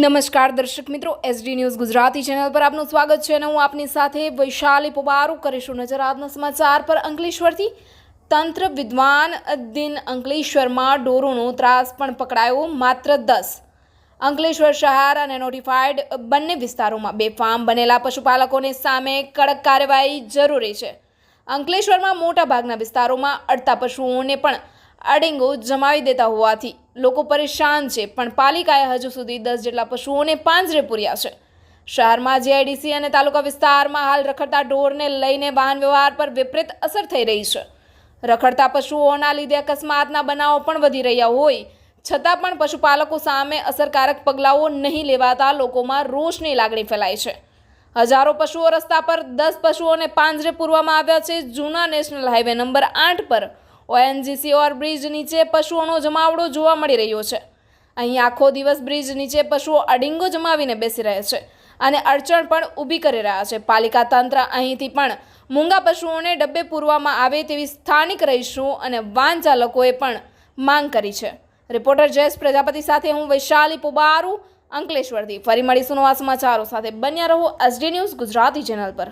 નમસ્કાર દર્શક મિત્રો એસડી ન્યૂઝ ગુજરાતી ચેનલ પર આપનું સ્વાગત છે અને હું આપની સાથે વૈશાલી પોબારો કરીશું નજર આજના સમાચાર પર અંકલેશ્વરથી. તંત્ર વિદ્વાન દિન અંકલેશ્વરમાં ડોરોનો ત્રાસ પણ પકડાયો માત્ર દસ. અંકલેશ્વર શહેર અને નોટિફાઈડ બંને વિસ્તારોમાં બેફામ બનેલા પશુપાલકોને સામે કડક કાર્યવાહી જરૂરી છે. અંકલેશ્વરમાં મોટા ભાગના વિસ્તારોમાં અડતા પશુઓને પણ અડિંગો જમાવી દેતા હોવાથી લોકો પરેશાન છે, પણ પાલિકાએ હજુ સુધી દસ જેટલા પશુઓને પાંજરે પૂર્યા છે. શહેરમાં જીઆઈડીસી અને તાલુકા વિસ્તારમાં હાલ રખડતા ઢોરને લઈને વાહન વ્યવહાર પર વિપરીત અસર થઈ રહી છે. રખડતા પશુઓના લીધે અકસ્માતના બનાવો પણ વધી રહ્યા હોય, છતાં પણ પશુપાલકો સામે અસરકારક પગલાઓ નહીં લેવાતા લોકોમાં રોષની લાગણી ફેલાય છે. હજારો પશુઓ રસ્તા પર દસ પશુઓને પાંજરે પૂરવામાં આવ્યા છે. જૂના નેશનલ હાઈવે નંબર આઠ પર ઓએનજીસી ઓવરબ્રિજ નીચે પશુઓનો જમાવડો જોવા મળી રહ્યો છે. અહીં આખો દિવસ બ્રિજ નીચે પશુઓ અડિંગો જમાવીને બેસી રહે છે અને અડચણ પણ ઊભી કરી રહ્યા છે. પાલિકા તંત્ર અહીંથી પણ મૂંગા પશુઓને ડબ્બે પૂરવામાં આવે તેવી સ્થાનિક રહીશો અને વાહન ચાલકોએ પણ માંગ કરી છે. રિપોર્ટર જયેશ પ્રજાપતિ સાથે હું વૈશાલી પુબારું, અંકલેશ્વરથી. ફરી મળીશું નવા સમાચારો સાથે. બન્યા રહો એસડી ન્યૂઝ ગુજરાતી ચેનલ પર.